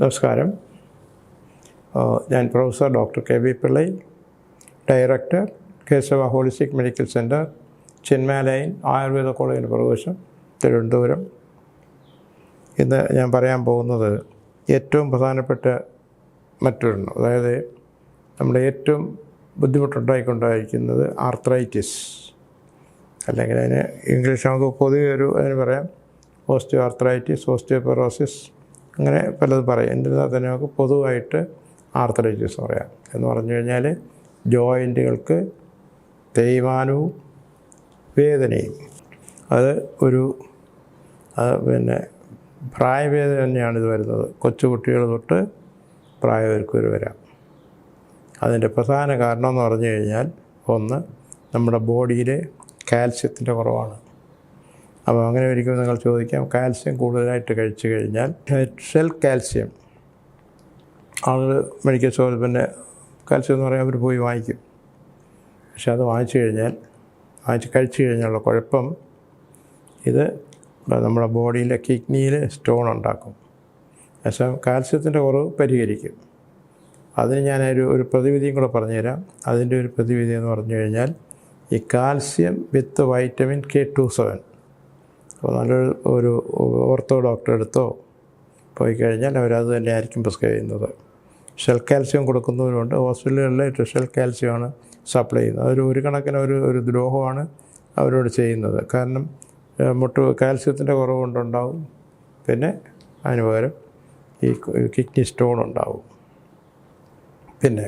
നമസ്കാരം. ഞാൻ professor doctor K V Pillai director Keshava holistic medical centre ചിന്മാലയൻ Ayurveda കോളേജിന് പ്രവേശം തിരുവനന്തപുരം. ഇന്ന് ഞാൻ പറയാൻ പോകുന്നത് ഏറ്റവും പ്രധാനപ്പെട്ട മറ്റൊരെണ്ണം. അതായത് നമ്മുടെ ഏറ്റവും ബുദ്ധിമുട്ടുണ്ടായിക്കൊണ്ടായിരിക്കുന്നത് ആർത്രൈറ്റിസ്. അല്ലെങ്കിൽ അതിന് ഇംഗ്ലീഷ് നമുക്ക് പൊതുവെ ഒരു അതിന് പറയാം ഓസ്റ്റിയോ ആർത്രൈറ്റിസ് ഓസ്റ്റിയോപെറോസിസ് അങ്ങനെ പലതും പറയും. എന്നിരുന്നാൽ തന്നെ നമുക്ക് പൊതുവായിട്ട് ആർത്രൈറ്റിസ് പറയാം. എന്ന് പറഞ്ഞു കഴിഞ്ഞാൽ ജോയിന്റുകൾക്ക് തേയ്മാനവും വേദനയും. അത് ഒരു പിന്നെ പ്രായവേദന തന്നെയാണ് ഇത് വരുന്നത്. കൊച്ചുകുട്ടികൾ തൊട്ട് പ്രായവർക്ക് വരെ വരാം. അതിന്റെ പ്രധാന കാരണം എന്ന് പറഞ്ഞു കഴിഞ്ഞാൽ ഒന്ന് നമ്മുടെ ബോഡിയിൽ കാൽസ്യത്തിന്റെ കുറവാണ്. അപ്പോൾ അങ്ങനെ ഒരിക്കലും നിങ്ങൾ ചോദിക്കാം കാൽസ്യം കൂടുതലായിട്ട് കഴിച്ചു കഴിഞ്ഞാൽ സെൽ കാൽസ്യം. ആളുകൾ മെഡിക്കൽ സ്റ്റോറിൽ പിന്നെ കാൽസ്യം എന്ന് പറയാൻ അവർ പോയി വാങ്ങിക്കും. പക്ഷെ അത് വാങ്ങിച്ചു കഴിഞ്ഞാൽ വാങ്ങിച്ച് കഴിച്ചു കഴിഞ്ഞുള്ള കുഴപ്പം ഇത് നമ്മുടെ ബോഡിയിലെ കിഡ്നിയിൽ സ്റ്റോൺ ഉണ്ടാക്കും. പക്ഷേ കാൽസ്യത്തിന്റെ കുറവ് പരിഹരിക്കും. അതിന് ഞാനൊരു ഒരു പ്രതിവിധിയും കൂടെ പറഞ്ഞുതരാം. അതിന്റെ ഒരു പ്രതിവിധി എന്ന് പറഞ്ഞു കഴിഞ്ഞാൽ ഈ calcium with vitamin K two seven. അപ്പോൾ നല്ലൊരു ഒരു ഓർത്തോ ഡോക്ടറെ അടുത്തോ പോയി കഴിഞ്ഞാൽ അവരത് തന്നെ ആയിരിക്കും പ്രിസ്ക്രൈബ് ചെയ്യുന്നത്. ഷെൽ കാൽസ്യം കൊടുക്കുന്നവരുണ്ട്. ഹോസ്പിറ്റലുകളിൽ ഷെൽ കാൽസ്യമാണ് സപ്ലൈ ചെയ്യുന്നത്. അതൊരു ഒരു കണക്കിന് ഒരു ഒരു ദ്രോഹമാണ് അവരോട് ചെയ്യുന്നത്. കാരണം മുട്ട് കാൽസ്യത്തിന്റെ കുറവ് കൊണ്ടുണ്ടാവും. പിന്നെ അതിന് പകരം ഈ കിഡ്നി സ്റ്റോൺ ഉണ്ടാവും. പിന്നെ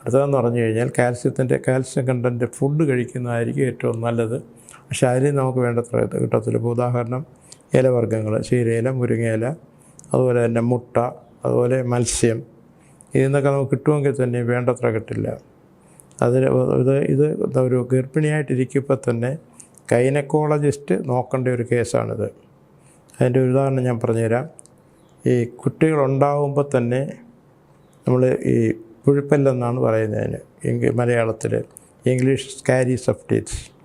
അടുത്തതെന്ന് പറഞ്ഞു കഴിഞ്ഞാൽ കാൽസ്യത്തിന്റെ കാൽസ്യം കണ്ടന്റ് ഫുഡ് കഴിക്കുന്നതായിരിക്കും ഏറ്റവും നല്ലത്. പക്ഷേ അതിൽ നമുക്ക് വേണ്ടത്ര കിട്ടത്തില്ല. ഇപ്പോൾ ഉദാഹരണം ഇലവർഗങ്ങൾ ചീരയില മുരിങ്ങയില അതുപോലെ തന്നെ മുട്ട അതുപോലെ മത്സ്യം ഇതിൽ നിന്നൊക്കെ നമുക്ക് കിട്ടുമെങ്കിൽ തന്നെ വേണ്ടത്ര കിട്ടില്ല. അതിന് ഇത് ഇത് ഒരു ഗർഭിണിയായിട്ടിരിക്കുമ്പോൾ തന്നെ കൈനക്കോളജിസ്റ്റ് നോക്കേണ്ട ഒരു കേസാണിത്. അതിന്റെ ഒരു ഉദാഹരണം ഞാൻ പറഞ്ഞുതരാം. ഈ കുട്ടികളുണ്ടാകുമ്പോൾ തന്നെ നമ്മൾ ഈ പുഴുപ്പല്ലെന്നാണ് പറയുന്നതിന് മലയാളത്തിൽ ഇംഗ്ലീഷ് സ്കാരി സഫ്റ്റീറ്റ്സ്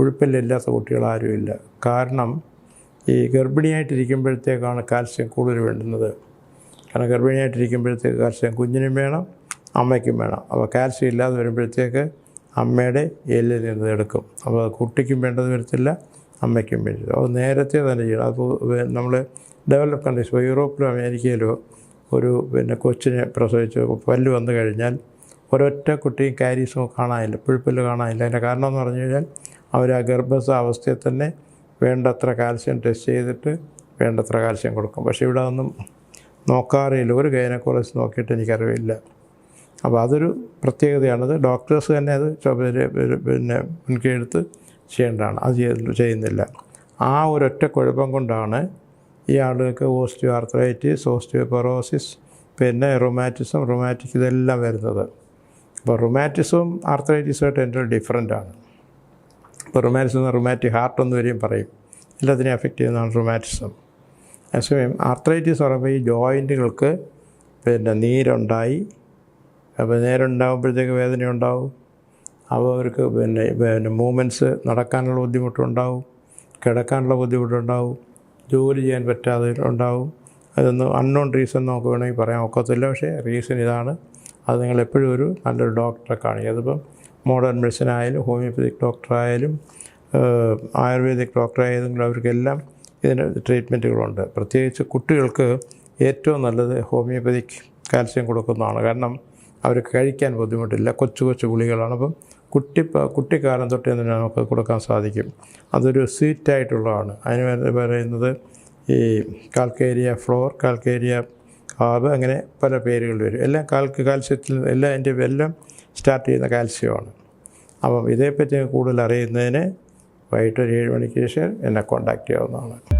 പുഴുപ്പല്ലില്ലാത്ത കുട്ടികൾ ആരുമില്ല. കാരണം ഈ ഗർഭിണിയായിട്ടിരിക്കുമ്പോഴത്തേക്കാണ് കാൽസ്യം കൂടുതൽ വേണ്ടുന്നത്. കാരണം ഗർഭിണിയായിട്ടിരിക്കുമ്പോഴത്തേക്ക് കാൽസ്യം കുഞ്ഞിനും വേണം അമ്മയ്ക്കും വേണം. അപ്പോൾ കാൽസ്യം ഇല്ലാതെ വരുമ്പോഴത്തേക്ക് അമ്മയുടെ എല്ലിൽ നിന്ന് എടുക്കും. അപ്പോൾ കുട്ടിക്കും വേണ്ടത് വരത്തില്ല അമ്മയ്ക്കും വേണ്ടത് അത് നേരത്തെ തന്നെ ചെയ്യണം. അപ്പോൾ നമ്മൾ ഡെവലപ്പ് കൺട്രീസ് ഇപ്പോൾ യൂറോപ്പിലോ അമേരിക്കയിലോ ഒരു പിന്നെ കൊച്ചിനെ പ്രസവിച്ച് പല്ല് വന്നു കഴിഞ്ഞാൽ ഒരൊറ്റ കുട്ടിയും കാരീസും കാണാനില്ല പുഴുപ്പല്ല് കാണാനില്ല. അതിന്റെ കാരണം എന്ന് പറഞ്ഞു കഴിഞ്ഞാൽ അവർ ആ ഗർഭസ്ഥാവസ്ഥയിൽ തന്നെ വേണ്ടത്ര കാൽസ്യം ടെസ്റ്റ് ചെയ്തിട്ട് വേണ്ടത്ര കാൽസ്യം കൊടുക്കും. പക്ഷേ ഇവിടെ ഒന്നും നോക്കാറില്ല ഒരു ഗൈനക്കോളജ് നോക്കിയിട്ട് എനിക്കറിവില്ല അപ്പോൾ അതൊരു പ്രത്യേകതയാണത്. ഡോക്ടേഴ്സ് തന്നെ അത് പിന്നെ മുൻകൈ ചെയ്യേണ്ടതാണ്. അത് ചെയ്യ- ചെയ്യുന്നില്ല. ആ ഒരൊറ്റ കുഴപ്പം കൊണ്ടാണ് ഈ ആളുകൾക്ക് ഓസ്റ്റിയോ ആർത്രൈറ്റിസ് ഓസ്റ്റിയോപൊറോസിസ് പിന്നെ റൊമാറ്റിസം റൊമാറ്റിക് ഇതെല്ലാം വരുന്നത്. അപ്പോൾ റൊമാറ്റിസവും ആർത്രൈറ്റിസുമായിട്ട് എന്റെ ഡിഫറന്റ് ആണ് ഇപ്പോൾ റൊമാറ്റിസം റൊമാറ്റിക് ഹാർട്ട് എന്ന് വരെയും പറയും. എല്ലാത്തിനെയും എഫക്റ്റ് ചെയ്യുന്നതാണ് റൊമാറ്റിസം അതേസമയം ആർത്രൈറ്റിസ് പറയുമ്പോൾ ഈ ജോയിന്റുകൾക്ക് പിന്നെ നീരുണ്ടായി. അപ്പോൾ നേരുണ്ടാകുമ്പോഴത്തേക്ക് വേദന ഉണ്ടാവും. അവർക്ക് പിന്നെ പിന്നെ മൂമെന്റ്സ് നടക്കാനുള്ള ബുദ്ധിമുട്ടുണ്ടാവും. കിടക്കാനുള്ള ബുദ്ധിമുട്ടുണ്ടാവും. ജോലി ചെയ്യാൻ പറ്റാതെ ഉണ്ടാവും. അതൊന്നും അൺനോൺ റീസൺ നമുക്ക് വേണമെങ്കിൽ പറയാൻ ഒക്കത്തില്ല. പക്ഷേ റീസൺ ഇതാണ്. അത് നിങ്ങൾ എപ്പോഴും ഒരു നല്ലൊരു ഡോക്ടറെ കാണിക്കുക അതിപ്പം മോഡേൺ മെഡിസിൻ ആയാലും ഹോമിയോപ്പതിക് ഡോക്ടറായാലും ആയുർവേദിക് ഡോക്ടറായതെങ്കിലും അവർക്കെല്ലാം ഇതിന് ട്രീറ്റ്മെന്റുകളുണ്ട്. പ്രത്യേകിച്ച് കുട്ടികൾക്ക് ഏറ്റവും നല്ലത് ഹോമിയോപ്പതിക് കാൽസ്യം കൊടുക്കുന്നതാണ്. കാരണം അവർക്ക് കഴിക്കാൻ ബുദ്ധിമുട്ടില്ല. കൊച്ചു കൊച്ചു ഗുളികളാണ് അപ്പം കുട്ടി കുട്ടിക്കാലം തൊട്ടേ തന്നെ നമുക്ക് കൊടുക്കാൻ സാധിക്കും. അതൊരു സ്വീറ്റായിട്ടുള്ളതാണ്. അതിന് പറയുന്നത് ഈ കാൽക്കേരിയ ഫ്ലോർ കാൽക്കേരിയ കാബ് അങ്ങനെ പല പേരുകൾ വരും. എല്ലാം കാൽക്ക് കാൽസ്യത്തിൽ എല്ലാം എന്റെ എല്ലാം സ്റ്റാർട്ട് ചെയ്യുന്ന കാൽസ്യമാണ്. അപ്പം ഇതേപ്പറ്റി കൂടുതൽ അറിയുന്നതിന് വൈകിട്ട് ഒരു ഏഴ് മണിക്ക് ശേഷം എന്നെ കോൺടാക്റ്റ് ചെയ്യാവുന്നതാണ്.